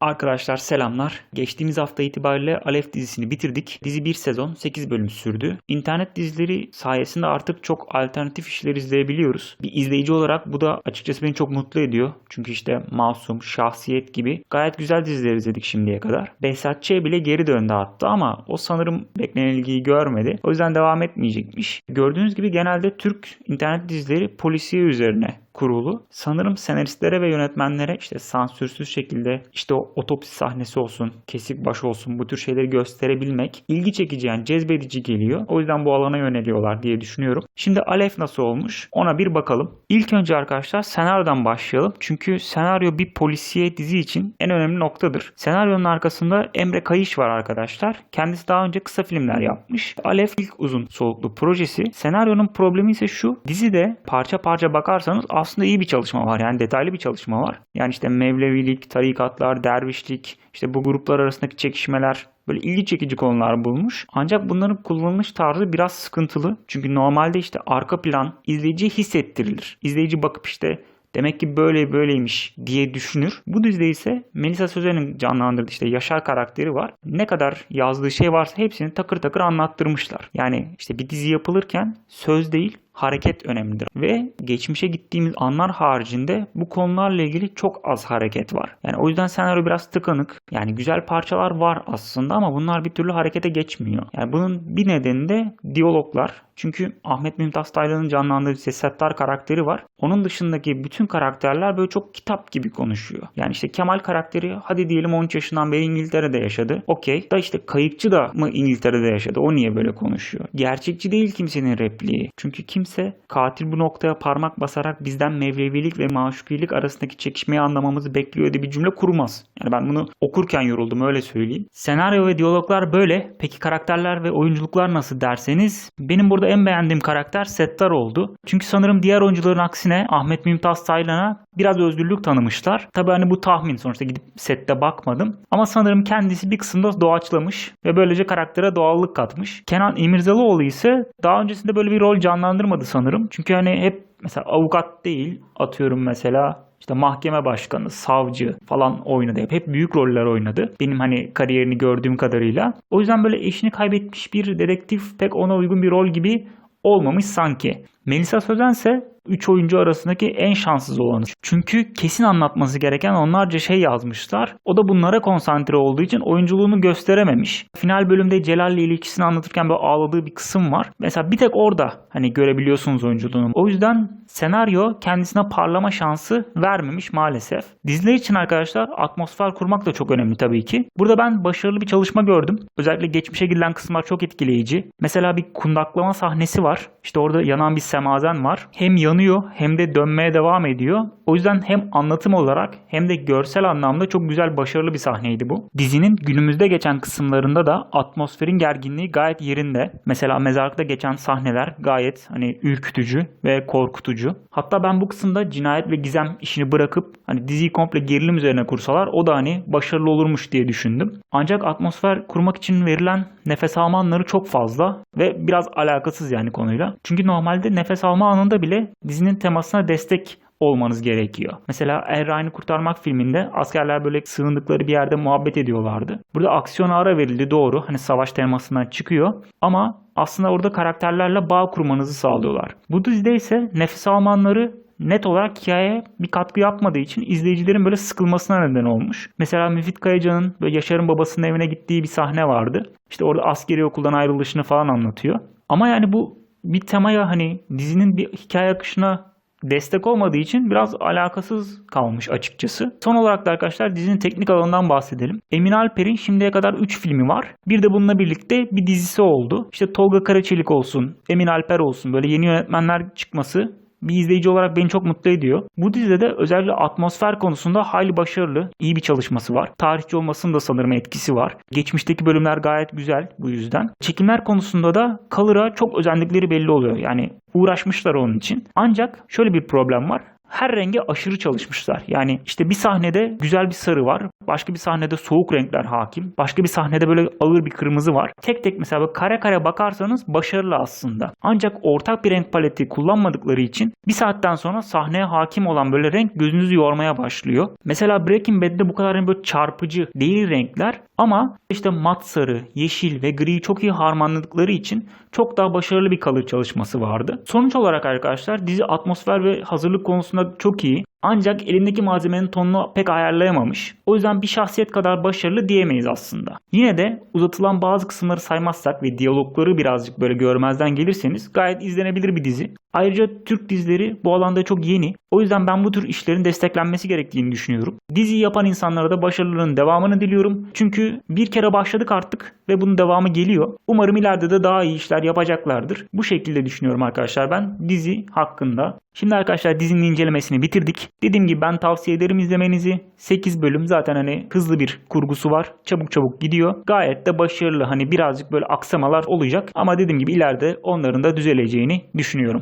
Arkadaşlar selamlar. Geçtiğimiz hafta itibariyle Alev dizisini bitirdik. Dizi bir sezon 8 bölüm sürdü. İnternet dizileri sayesinde artık çok alternatif işler izleyebiliyoruz. Bir izleyici olarak bu da açıkçası beni çok mutlu ediyor. Çünkü işte Masum, Şahsiyet gibi gayet güzel diziler izledik şimdiye kadar. Behzat Ç. bile geri döndü hatta ama o sanırım beklenen ilgiyi görmedi. O yüzden devam etmeyecekmiş. Gördüğünüz gibi genelde Türk internet dizileri polisiye üzerine kurulu. Sanırım senaristlere ve yönetmenlere işte sansürsüz şekilde işte o otopsi sahnesi olsun, kesik baş olsun bu tür şeyleri gösterebilmek ilgi çekici yani cezbedici geliyor. O yüzden bu alana yöneliyorlar diye düşünüyorum. Şimdi Alef nasıl olmuş? Ona bir bakalım. İlk önce arkadaşlar senaryodan başlayalım. Çünkü senaryo bir polisiye dizi için en önemli noktadır. Senaryonun arkasında Emre Kayış var arkadaşlar. Kendisi daha önce kısa filmler yapmış. Alef ilk uzun soluklu projesi. Senaryonun problemi ise şu. Dizide parça parça bakarsanız aslında iyi bir çalışma var. Yani detaylı bir çalışma var. Yani işte Mevlevilik, tarikatlar, dervişlik, işte bu gruplar arasındaki çekişmeler böyle ilgi çekici konular bulmuş. Ancak bunların kullanılış tarzı biraz sıkıntılı. Çünkü normalde işte arka plan izleyiciye hissettirilir. İzleyici bakıp işte Demek ki böyle böyleymiş diye düşünür. Bu dizide ise Melisa Sözen'in canlandırdığı işte Yaşar karakteri var. Ne kadar yazdığı şey varsa hepsini takır takır anlattırmışlar. Yani işte bir dizi yapılırken söz değil hareket önemlidir. Ve geçmişe gittiğimiz anlar haricinde bu konularla ilgili çok az hareket var. Yani o yüzden senaryo biraz tıkanık. Yani güzel parçalar var aslında ama bunlar bir türlü harekete geçmiyor. Yani bunun bir nedeni de diyaloglar. Çünkü Ahmet Mümtaz Taylan'ın canlandırdığı Settar karakteri var. Onun dışındaki bütün karakterler böyle çok kitap gibi konuşuyor. Yani işte Kemal karakteri hadi diyelim 13 yaşından beri İngiltere'de yaşadı. Okey. Da işte kayıkçı da mı İngiltere'de yaşadı? O niye böyle konuşuyor? Gerçekçi değil kimsenin repliği. Çünkü kimse katil bu noktaya parmak basarak bizden Mevlevilik ve maşukilik arasındaki çekişmeyi anlamamızı bekliyor diye bir cümle kurmaz. Yani ben bunu okurken yoruldum öyle söyleyeyim. Senaryo ve diyaloglar böyle. Peki karakterler ve oyunculuklar nasıl derseniz benim burada en beğendiğim karakter Settar oldu. Çünkü sanırım diğer oyuncuların aksine Ahmet Mümtaz Taylan'a biraz özgürlük tanımışlar. Tabii hani bu tahmin sonuçta gidip sette bakmadım. Ama sanırım kendisi bir kısımda doğaçlamış ve böylece karaktere doğallık katmış. Kenan İmirzalıoğlu ise daha öncesinde böyle bir rol canlandırmadı sanırım. Çünkü hani hep mesela avukat değil atıyorum mesela işte mahkeme başkanı, savcı falan oynadı. Hep, büyük roller oynadı. Benim hani kariyerini gördüğüm kadarıyla. O yüzden böyle eşini kaybetmiş bir dedektif pek ona uygun bir rol gibi olmamış sanki. Melisa Sözen ise 3 oyuncu arasındaki en şanssız olanı. Çünkü kesin anlatması gereken onlarca şey yazmışlar. O da bunlara konsantre olduğu için oyunculuğunu gösterememiş. Final bölümde Celal ile ilişkisini anlatırken böyle ağladığı bir kısım var. Mesela bir tek orada hani görebiliyorsunuz oyunculuğunu. O yüzden senaryo kendisine parlama şansı vermemiş maalesef. Diziler için arkadaşlar atmosfer kurmak da çok önemli tabii ki. Burada ben başarılı bir çalışma gördüm. Özellikle geçmişe gidilen kısımlar çok etkileyici. Mesela bir kundaklama sahnesi var. İşte orada yanan bir semazen var. Hem yanıyor hem de dönmeye devam ediyor. O yüzden hem anlatım olarak hem de görsel anlamda çok güzel başarılı bir sahneydi bu. Dizinin günümüzde geçen kısımlarında da atmosferin gerginliği gayet yerinde. Mesela mezarlıkta geçen sahneler gayet hani ürkütücü ve korkutucu. Hatta ben bu kısımda cinayet ve gizem işini bırakıp hani diziyi komple gerilim üzerine kursalar o da hani başarılı olurmuş diye düşündüm. Ancak atmosfer kurmak için verilen nefes alma anları çok fazla ve biraz alakasız yani konuyla. Çünkü normalde nefes alma anında bile dizinin temasına destek olmanız gerekiyor. Mesela Errani Kurtarmak filminde askerler böyle sığındıkları bir yerde muhabbet ediyorlardı. Burada aksiyona ara verildi doğru. Hani savaş temasından çıkıyor. Ama aslında orada karakterlerle bağ kurmanızı sağlıyorlar. Bu dizide ise nefes almanları net olarak hikayeye bir katkı yapmadığı için izleyicilerin böyle sıkılmasına neden olmuş. Mesela Müfit Kayacan'ın böyle Yaşar'ın babasının evine gittiği bir sahne vardı. İşte orada askeri okuldan ayrılışını falan anlatıyor. Ama yani bu bir temaya hani dizinin bir hikaye akışına destek olmadığı için biraz alakasız kalmış açıkçası. Son olarak da arkadaşlar dizinin teknik alanından bahsedelim. Emin Alper'in şimdiye kadar 3 filmi var. Bir de bununla birlikte bir dizisi oldu. İşte Tolga Karaçelik olsun, Emin Alper olsun böyle yeni yönetmenler çıkması bir izleyici olarak beni çok mutlu ediyor. Bu dizide de özellikle atmosfer konusunda hayli başarılı, iyi bir çalışması var. Tarihçi olmasının da sanırım etkisi var. Geçmişteki bölümler gayet güzel bu yüzden. Çekimler konusunda da Color'a çok özendikleri belli oluyor. Yani uğraşmışlar onun için. Ancak şöyle bir problem var. Her renge aşırı çalışmışlar. Yani işte bir sahnede güzel bir sarı var. Başka bir sahnede soğuk renkler hakim. Başka bir sahnede böyle ağır bir kırmızı var. Tek tek mesela böyle kare kare bakarsanız başarılı aslında. Ancak ortak bir renk paleti kullanmadıkları için bir saatten sonra sahneye hakim olan böyle renk gözünüzü yormaya başlıyor. Mesela Breaking Bad'de bu kadar böyle çarpıcı değil renkler ama işte mat sarı, yeşil ve griyi çok iyi harmanladıkları için çok daha başarılı bir color çalışması vardı. Sonuç olarak arkadaşlar dizi atmosfer ve hazırlık konusunda çok iyi. Ancak elindeki malzemenin tonunu pek ayarlayamamış. O yüzden bir şahsiyet kadar başarılı diyemeyiz aslında. Yine de uzatılan bazı kısımları saymazsak ve diyalogları birazcık böyle görmezden gelirseniz gayet izlenebilir bir dizi. Ayrıca Türk dizileri bu alanda çok yeni. O yüzden ben bu tür işlerin desteklenmesi gerektiğini düşünüyorum. Diziyi yapan insanlara da başarılarının devamını diliyorum. Çünkü bir kere başladık artık ve bunun devamı geliyor. Umarım ileride de daha iyi işler yapacaklardır. Bu şekilde düşünüyorum arkadaşlar ben dizi hakkında. Şimdi arkadaşlar dizinin incelemesini bitirdik. Dediğim gibi ben tavsiye ederim izlemenizi. 8 bölüm zaten hani hızlı bir kurgusu var. Çabuk çabuk gidiyor. Gayet de başarılı. Hani birazcık böyle aksamalar olacak. Ama dediğim gibi ileride onların da düzeleceğini düşünüyorum.